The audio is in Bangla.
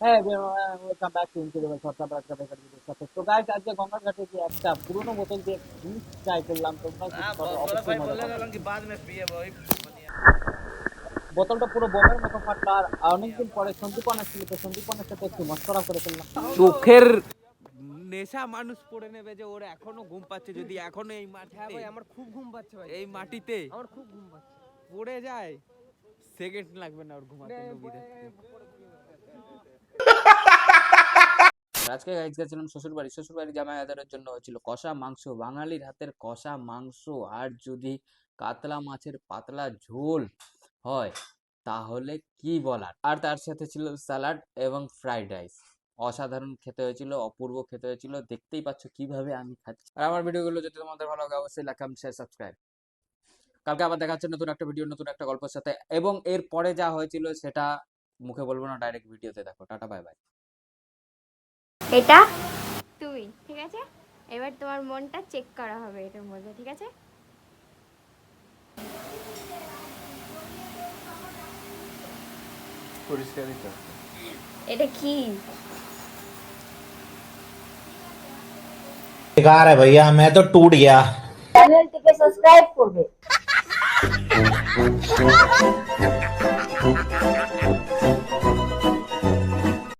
হ্যাঁ ওয়েলকাম ব্যাক টু সাথে তো আজকে ঘাটে একটা পুরনো বোতল দিয়ে জুস ট্রাই করলাম তো হ্যাঁ, ভাই বলে কি বাদ মে পিয়ে মানে ভাই বোতলটা পুরো মতো আর অনেকদিন পরে সন্দীপন আসছিল তো সন্দীপনের সাথে একটু করে ফেললাম। চোখের নেশা মানুষ পড়ে নেবে যে ওর এখনও ঘুম পাচ্ছে যদি এখনও এই মাঠে হ্যাঁ ভাই আমার খুব ঘুম পাচ্ছে ভাই। এই মাটিতে আমার খুব ঘুম পাচ্ছে। পড়ে যায় সেকেন্ড লাগবে না ওর ঘুমাতে আজকে গাইজ গেছিলাম শ্বশুর বাড়ি শ্বশুর বাড়ি জামাই আদারের জন্য হয়েছিল কষা মাংস। বাঙালির হাতের কষা মাংস। আর যদি কাতলা মাছের পাতলা ঝোল হয়, তাহলে কি বলার? আর তার সাথে ছিল স্যালাড এবং ফ্রাইড রাইস অসাধারণ খেতে হয়েছিল, অপূর্ব খেতে হয়েছিল। দেখতেই পাচ্ছ কীভাবে আমি খাচ্ছি। আর আমার ভিডিওগুলো যদি তোমাদের ভালো লাগে, অবশ্যই লাইক শেয়ার সাবস্ক্রাইব কালকে আবার দেখা হচ্ছে নতুন একটা ভিডিও নতুন একটা গল্পের সাথে। এবং এর পরে যা হয়েছিল, সেটা মুখে বলব না ডাইরেক্ট ভিডিওতে দেখো। টাটা বাই বাই এটা তুই ঠিক আছে এবার তোমার মনটা চেক করা হবে এটার মধ্যে ঠিক আছে এটা কি बेकार है भैया मैं तो टूट गया চ্যানেলটিকে সাবস্ক্রাইব করবে